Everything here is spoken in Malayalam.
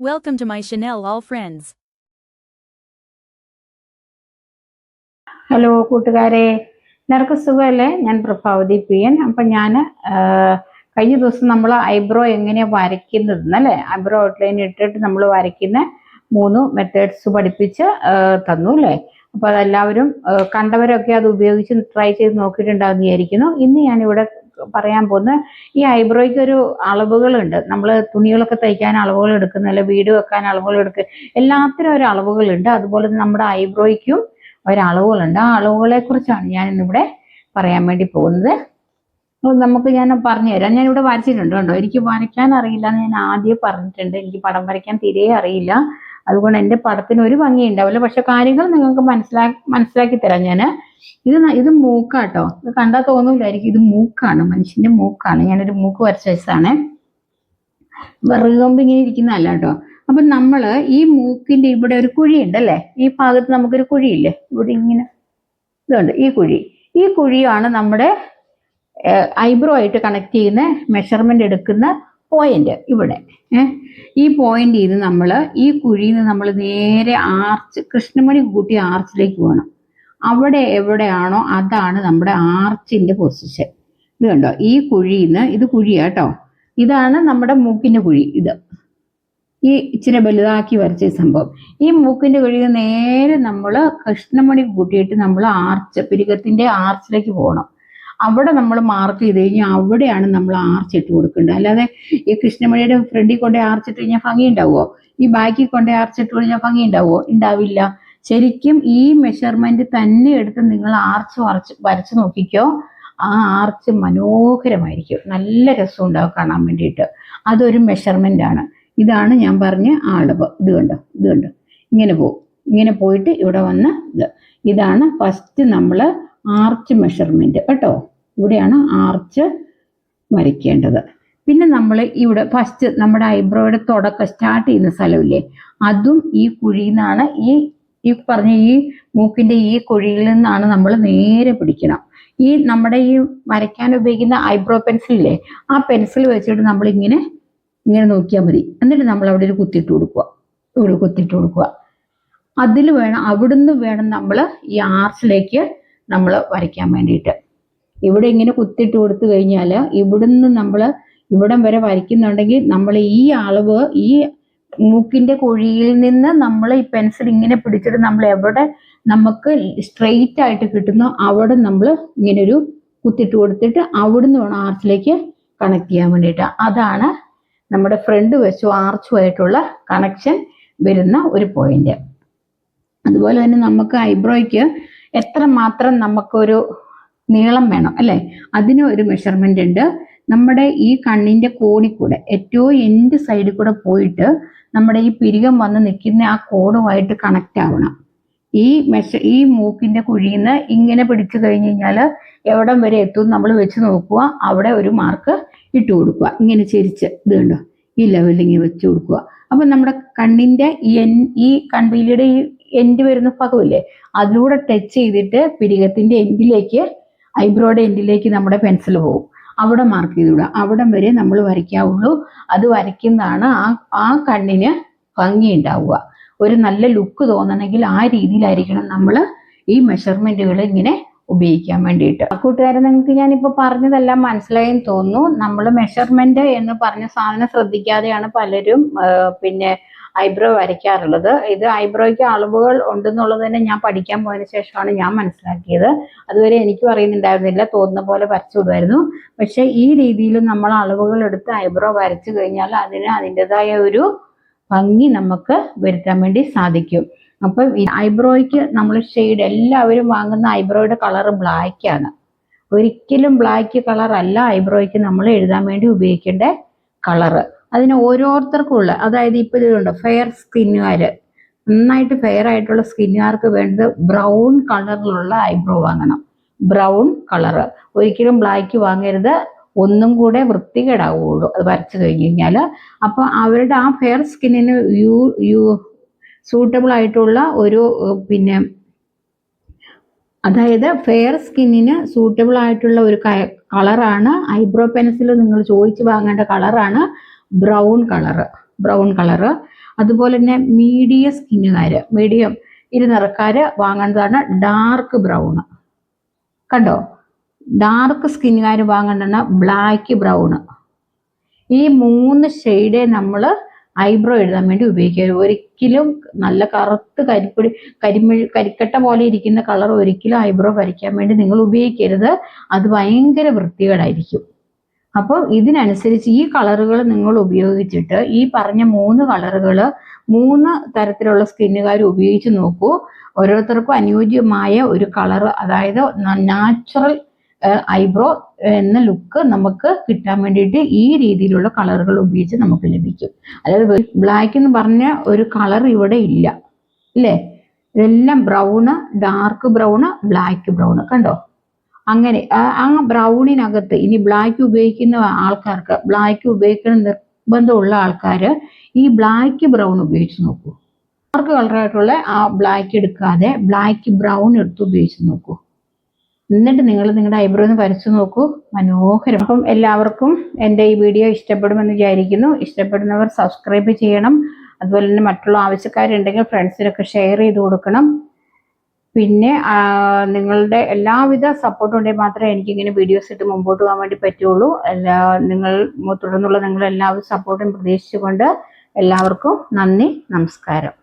Welcome to my Chanel All Friends. Hello കൂട്ടുകാരെ. എല്ലാവർക്കും സുഖമല്ലേ? ഞാൻ പ്രഭാവതി പി എൻ അപ്പം ഞാൻ കഴിഞ്ഞ ദിവസം നമ്മൾ ഐബ്രോ എങ്ങനെയാണ് വരയ്ക്കുന്നത് അല്ലേ ഐബ്രോ ഔട്ട്ലൈൻ ഇട്ടിട്ട് നമ്മൾ വരയ്ക്കുന്ന മൂന്ന് മെത്തേഡ്സ് പഠിപ്പിച്ച് തന്നു അല്ലേ? അപ്പോൾ അതെല്ലാവരും കണ്ടവരൊക്കെ അത് ഉപയോഗിച്ച് ട്രൈ ചെയ്ത് നോക്കിയിട്ടുണ്ടാകുന്ന വിചാരിക്കുന്നു. ഇന്ന് ഞാനിവിടെ പറയാൻ പോകുന്നത് ഈ ഐബ്രോയ്ക്ക് ഒരു അളവുകളുണ്ട്. നമ്മൾ തുണികളൊക്കെ തയ്ക്കാൻ അളവുകൾ എടുക്കുന്ന അല്ലെ വീട് വെക്കാൻ അളവുകൾ എടുക്കുക എല്ലാത്തിനും ഒരു അളവുകളുണ്ട്. അതുപോലെ നമ്മുടെ ഐബ്രോയ്ക്കും ഒരളവുകളുണ്ട് ആ അളവുകളെ കുറിച്ചാണ് ഞാൻ ഇന്നിവിടെ പറയാൻ വേണ്ടി പോകുന്നത്. നമുക്ക് ഞാൻ പറഞ്ഞു തരാം. ഞാൻ ഇവിടെ വരച്ചിട്ടുണ്ട് കേട്ടോ എനിക്ക് വരയ്ക്കാൻ അറിയില്ല എന്ന് ഞാൻ ആദ്യം പറഞ്ഞിട്ടുണ്ട്. എനിക്ക് പടം വരയ്ക്കാൻ തീരെ അറിയില്ല. അതുകൊണ്ട് എന്റെ പടത്തിന് ഒരു ഭംഗി ഉണ്ടാവില്ല പക്ഷെ കാര്യങ്ങൾ നിങ്ങൾക്ക് മനസ്സിലാ മനസ്സിലാക്കി തരാം ഞാൻ ഇത് ഇത് മൂക്കാട്ടോ. ഇത് കണ്ടാൽ തോന്നൂലായിരിക്കും. ഇത് മൂക്കാണ്. മനുഷ്യന്റെ മൂക്കാണ്. ഞാനൊരു മൂക്ക് വരച്ച വയസ്സാണ്. വെറുകൊമ്പ് ഇങ്ങനെ ഇരിക്കുന്നതല്ല കേട്ടോ. അപ്പൊ നമ്മൾ ഈ മൂക്കിന്റെ ഇവിടെ ഒരു കുഴിയുണ്ട് അല്ലേ? ഈ ഭാഗത്ത് നമുക്കൊരു കുഴിയില്ലേ? ഇവിടെ ഇങ്ങനെ ഇതുണ്ട്. ഈ കുഴി. ഈ കുഴിയാണ് നമ്മുടെ ഐബ്രോ ആയിട്ട് കണക്ട് ചെയ്യുന്ന മെഷർമെന്റ് എടുക്കുന്ന പോയിന്റ് ഇവിടെ. ഈ പോയിന്റ് ചെയ്ത് നമ്മൾ ഈ കുഴിയിൽ നിന്ന് നമ്മൾ നേരെ ആർച്ച് കൃഷ്ണമണി കൂട്ടി ആർച്ചിലേക്ക് പോകണം അവിടെ എവിടെയാണോ അതാണ് നമ്മുടെ ആർച്ചിന്റെ പൊസിഷൻ ഇത് കണ്ടോ? ഈ കുഴിയിൽ നിന്ന് ഇത് കുഴിയാട്ടോ ഇതാണ് നമ്മുടെ മൂക്കിന്റെ കുഴി ഇത്. ഈ ഇച്ചിരി വലുതാക്കി വരച്ച സംഭവം. ഈ മൂക്കിന്റെ കുഴിയിൽ നേരെ നമ്മൾ കൃഷ്ണമണി കൂട്ടിയിട്ട് നമ്മൾ ആർച്ച് പിരികത്തിന്റെ ആർച്ചിലേക്ക് പോകണം അവിടെ നമ്മൾ മാർക്ക് ചെയ്ത് കഴിഞ്ഞാൽ അവിടെയാണ് നമ്മൾ ആർച്ചിട്ട് കൊടുക്കേണ്ടത്. അല്ലാതെ ഈ കൃഷ്ണമണിയുടെ ഫ്രണ്ടിൽ കൊണ്ട് ആർച്ചിട്ട് കഴിഞ്ഞാൽ ഭംഗി ഉണ്ടാവുമോ? ഈ ബാക്കിൽ കൊണ്ട് ആർച്ചിട്ട് കഴിഞ്ഞാൽ ഭംഗി ഉണ്ടാവുമോ? ഉണ്ടാവില്ല. ശരിക്കും ഈ മെഷർമെന്റ് തന്നെ എടുത്ത് നിങ്ങൾ ആർച്ച് വരച്ച് വരച്ച് നോക്കിക്കോ ആ ആർച്ച് മനോഹരമായിരിക്കും. നല്ല രസം ഉണ്ടാവും കാണാൻ വേണ്ടിയിട്ട്. അതൊരു മെഷർമെന്റ് ആണ്. ഇതാണ് ഞാൻ പറഞ്ഞ ആളവ് ഇത് കണ്ടോ? ഇത് കണ്ടോ? ഇങ്ങനെ പോകും ഇങ്ങനെ പോയിട്ട് ഇവിടെ വന്ന് ഇത്. ഇതാണ് ഫസ്റ്റ് നമ്മൾ ആർച്ച് മെഷർമെന്റ് കേട്ടോ? ഇവിടെയാണ് ആർച്ച് വരയ്ക്കേണ്ടത്. പിന്നെ നമ്മൾ ഇവിടെ ഫസ്റ്റ് നമ്മുടെ ഐബ്രോയുടെ തുടക്കം സ്റ്റാർട്ട് ചെയ്യുന്ന സ്ഥലമില്ലേ? അതും ഈ കുഴിയിൽ നിന്നാണ് ഈ ഈ പറഞ്ഞ ഈ മൂക്കിന്റെ ഈ കുഴിയിൽ നിന്നാണ് നമ്മൾ നേരെ പിടിക്കണം. ഈ നമ്മുടെ ഈ വരയ്ക്കാൻ ഉപയോഗിക്കുന്ന ഐബ്രോ പെൻസിൽ പെൻസിലില്ലേ ആ പെൻസിൽ വെച്ചിട്ട് നമ്മൾ ഇങ്ങനെ ഇങ്ങനെ നോക്കിയാൽ മതി. എന്നിട്ട് നമ്മൾ അവിടെ ഒരു കുത്തിയിട്ട് കൊടുക്കുക. ഇവിടെ കുത്തിയിട്ട് കൊടുക്കുക. അതിൽ വേണം അവിടുന്ന് വേണം നമ്മൾ ഈ ആർച്ചിലേക്ക് നമ്മൾ വരയ്ക്കാൻ വേണ്ടിയിട്ട്. ഇവിടെ ഇങ്ങനെ കുത്തിട്ട് കൊടുത്തു കഴിഞ്ഞാൽ ഇവിടുന്ന് നമ്മൾ ഇവിടം വരെ വരയ്ക്കുന്നുണ്ടെങ്കിൽ നമ്മൾ ഈ അളവ് ഈ മൂക്കിന്റെ കുഴിയിൽ നിന്ന് നമ്മൾ ഈ പെൻസിൽ ഇങ്ങനെ പിടിച്ചിട്ട് നമ്മൾ എവിടെ നമുക്ക് സ്ട്രെയിറ്റ് ആയിട്ട് കിട്ടുന്നോ അവിടെ നമ്മൾ ഇങ്ങനെ ഒരു കുത്തിട്ട് കൊടുത്തിട്ട് അവിടുന്ന് വേണം ആർച്ചിലേക്ക് കണക്ട് ചെയ്യാൻ വേണ്ടിയിട്ട്. അതാണ് നമ്മുടെ ഫ്രണ്ട് വെച്ചും ആർച്ചുമായിട്ടുള്ള കണക്ഷൻ വരുന്ന ഒരു പോയിന്റ് അതുപോലെ തന്നെ നമുക്ക് ഐബ്രോയ്ക്ക് എത്ര മാത്രം നമുക്കൊരു നീളം വേണം അല്ലെ? അതിന് ഒരു മെഷർമെന്റ് ഉണ്ട്. നമ്മുടെ ഈ കണ്ണിന്റെ കോണി കൂടെ ഏറ്റവും എൻഡ് സൈഡിൽ കൂടെ പോയിട്ട് നമ്മുടെ ഈ പിരികം വന്ന് നിൽക്കുന്ന ആ കോണുമായിട്ട് കണക്റ്റ് ആവണം. ഈ മെഷ ഈ മൂക്കിന്റെ കുഴിയിൽ നിന്ന് ഇങ്ങനെ പിടിച്ചു കഴിഞ്ഞ് കഴിഞ്ഞാൽ എവിടം വരെ എത്തും നമ്മൾ വെച്ച് നോക്കുക. അവിടെ ഒരു മാർക്ക് ഇട്ട് കൊടുക്കുക. ഇങ്ങനെ ചെരിച്ച് ഇത് കണ്ടോ? ഈ ലെവലിൽ ഇങ്ങനെ വെച്ച് കൊടുക്കുക. അപ്പൊ നമ്മുടെ കണ്ണിന്റെ ഈ എൻ ഈ കൺപീലിയുടെ ഈ എൻഡ് വരുന്ന ഭാഗമില്ലേ അതിലൂടെ ടച്ച് ചെയ്തിട്ട് പിരികത്തിന്റെ എൻഡിലേക്ക് ഐബ്രോയുടെ എൻഡിലേക്ക് നമ്മുടെ പെൻസിൽ പോകും. അവിടെ മാർക്ക് ചെയ്ത് വിടുക അവിടം വരെ നമ്മൾ വരയ്ക്കാവുള്ളൂ. അത് വരയ്ക്കുന്നതാണ് ആ ആ കണ്ണിന് ഭംഗി ഉണ്ടാവുക ഒരു നല്ല ലുക്ക് തോന്നണമെങ്കിൽ ആ രീതിയിലായിരിക്കണം നമ്മൾ ഈ മെഷർമെന്റുകൾ ഇങ്ങനെ ഉപയോഗിക്കാൻ വേണ്ടിയിട്ട്. കൂട്ടുകാരെ നിങ്ങൾക്ക് ഞാനിപ്പോൾ പറഞ്ഞതെല്ലാം മനസ്സിലായെന്ന് തോന്നുന്നു. നമ്മൾ മെഷർമെന്റ് എന്ന് പറഞ്ഞ സാധനം ശ്രദ്ധിക്കാതെയാണ് പലരും പിന്നെ ഐബ്രോ വരയ്ക്കാറുള്ളത്. ഇത് ഐബ്രോയ്ക്ക് അളവുകൾ ഉണ്ടെന്നുള്ളത് തന്നെ ഞാൻ പഠിക്കാൻ പോയതിന് ശേഷമാണ് ഞാൻ മനസ്സിലാക്കിയത്. അതുവരെ എനിക്കും അറിയുന്നുണ്ടായിരുന്നില്ല. തോന്നുന്ന പോലെ വരച്ചു വിടുമായിരുന്നു. പക്ഷെ ഈ രീതിയിൽ നമ്മൾ അളവുകൾ എടുത്ത് ഐബ്രോ വരച്ചു കഴിഞ്ഞാൽ അതിന് അതിന്റെതായ ഒരു ഭംഗി നമുക്ക് വരുത്താൻ വേണ്ടി സാധിക്കും. അപ്പം ഈ ഐബ്രോയ്ക്ക് നമ്മൾ ഷെയ്ഡ് എല്ലാവരും വാങ്ങുന്ന ഐബ്രോയുടെ കളർ ബ്ലാക്ക് ആണ്. ഒരിക്കലും ബ്ലാക്ക് കളർ അല്ല ഐബ്രോയ്ക്ക് നമ്മൾ എഴുതാൻ വേണ്ടി ഉപയോഗിക്കേണ്ട കളറ്. അതിന് ഓരോരുത്തർക്കും ഉള്ള അതായത് ഇപ്പൊ ഇതുണ്ട് ഫെയർ സ്കിന്നുകാര് നന്നായിട്ട് ഫെയർ ആയിട്ടുള്ള സ്കിന്നുകാർക്ക് വേണ്ടത് ബ്രൗൺ കളറിലുള്ള ഐബ്രോ വാങ്ങണം. ബ്രൗൺ കളറ് ഒരിക്കലും ബ്ലാക്ക് വാങ്ങരുത്. ഒന്നും കൂടെ വൃത്തികേടാവുള്ളൂ. അത് വരച്ചു കഴിഞ്ഞ് കഴിഞ്ഞാൽ അപ്പൊ അവരുടെ ആ ഫെയർ സ്കിന്നിന് യു യു സൂട്ടബിൾ ആയിട്ടുള്ള ഒരു പിന്നെ അതായത് ഫെയർ സ്കിന്നിന് സൂട്ടബിൾ ആയിട്ടുള്ള ഒരു കളറാണ് ഐബ്രോ പെൻസിൽ നിങ്ങൾ ചോദിച്ചു വാങ്ങേണ്ട കളറാണ് ബ്രൗൺ കളറ് ബ്രൗൺ കളറ്. അതുപോലെ തന്നെ മീഡിയം സ്കിന്നുകാര് മീഡിയം ഇരുനിറക്കാര് വാങ്ങേണ്ടതാണ് ഡാർക്ക് ബ്രൗൺ കണ്ടോ? ഡാർക്ക് സ്കിന്നുകാർ വാങ്ങേണ്ടതാണ് ബ്ലാക്ക് ബ്രൗൺ ഈ മൂന്ന് ഷെയ്ഡെ നമ്മൾ ഐബ്രോ എഴുതാൻ വേണ്ടി ഉപയോഗിക്കരുത് ഒരിക്കലും നല്ല കറുത്ത് കരിപ്പൊടി കരിമിഴ് കരിക്കട്ട പോലെ ഇരിക്കുന്ന കളർ ഒരിക്കലും ഐബ്രോ വരയ്ക്കാൻ വേണ്ടി നിങ്ങൾ ഉപയോഗിക്കരുത്. അത് ഭയങ്കര വൃത്തികേടായിരിക്കും. അപ്പോൾ ഇതിനനുസരിച്ച് ഈ കളറുകൾ നിങ്ങൾ ഉപയോഗിച്ചിട്ട് ഈ പറഞ്ഞ മൂന്ന് കളറുകൾ മൂന്ന് തരത്തിലുള്ള സ്കിന്നുകാർ ഉപയോഗിച്ച് നോക്കൂ. ഓരോരുത്തർക്കും അനുയോജ്യമായ ഒരു കളർ അതായത് നാച്ചുറൽ ഐബ്രോ എന്ന ലുക്ക് നമുക്ക് കിട്ടാൻ വേണ്ടിയിട്ട് ഈ രീതിയിലുള്ള കളറുകൾ ഉപയോഗിച്ച് നമുക്ക് ലഭിക്കും. അതായത് ബ്ലാക്ക് എന്ന് പറഞ്ഞ ഒരു കളർ ഇവിടെ ഇല്ല. അല്ലേ? ഇതെല്ലാം brown dark brown black brown കണ്ടോ? അങ്ങനെ ആ- ബ്രൗണിനകത്ത് ഇനി ബ്ലാക്ക് ഉപയോഗിക്കുന്ന ആൾക്കാർക്ക് ബ്ലാക്ക് ഉപയോഗിക്കണം നിർബന്ധമുള്ള ആൾക്കാർ ഈ ബ്ലാക്ക് ബ്രൗൺ ഉപയോഗിച്ച് നോക്കൂ. ഡാർക്ക് കളറായിട്ടുള്ള ആ ബ്ലാക്ക് എടുക്കാതെ ബ്ലാക്ക് ബ്രൗൺ എടുത്ത് ഉപയോഗിച്ച് നോക്കൂ. എന്നിട്ട് നിങ്ങൾ നിങ്ങളുടെ ഐബ്രോ ഒന്ന് വരച്ചു നോക്കൂ. മനോഹരം. അപ്പം എല്ലാവർക്കും എന്റെ ഈ വീഡിയോ ഇഷ്ടപ്പെടുമെന്ന് വിചാരിക്കുന്നു. ഇഷ്ടപ്പെടുന്നവർ സബ്സ്ക്രൈബ് ചെയ്യണം. അതുപോലെ തന്നെ മറ്റുള്ള ആവശ്യക്കാരുണ്ടെങ്കിൽ ഫ്രണ്ട്സിനൊക്കെ ഷെയർ ചെയ്ത് കൊടുക്കണം. പിന്നെ നിങ്ങളുടെ എല്ലാവിധ സപ്പോർട്ടും ഉണ്ടെങ്കിൽ മാത്രമേ എനിക്കിങ്ങനെ വീഡിയോസ് ഇട്ട് മുമ്പോട്ട് പോകാൻ വേണ്ടി പറ്റുള്ളൂ. എല്ലാ നിങ്ങൾ തുടർന്നുള്ള നിങ്ങളുടെ എല്ലാവിധ സപ്പോർട്ടും പ്രതീക്ഷിച്ചുകൊണ്ട് എല്ലാവർക്കും നന്ദി നമസ്കാരം.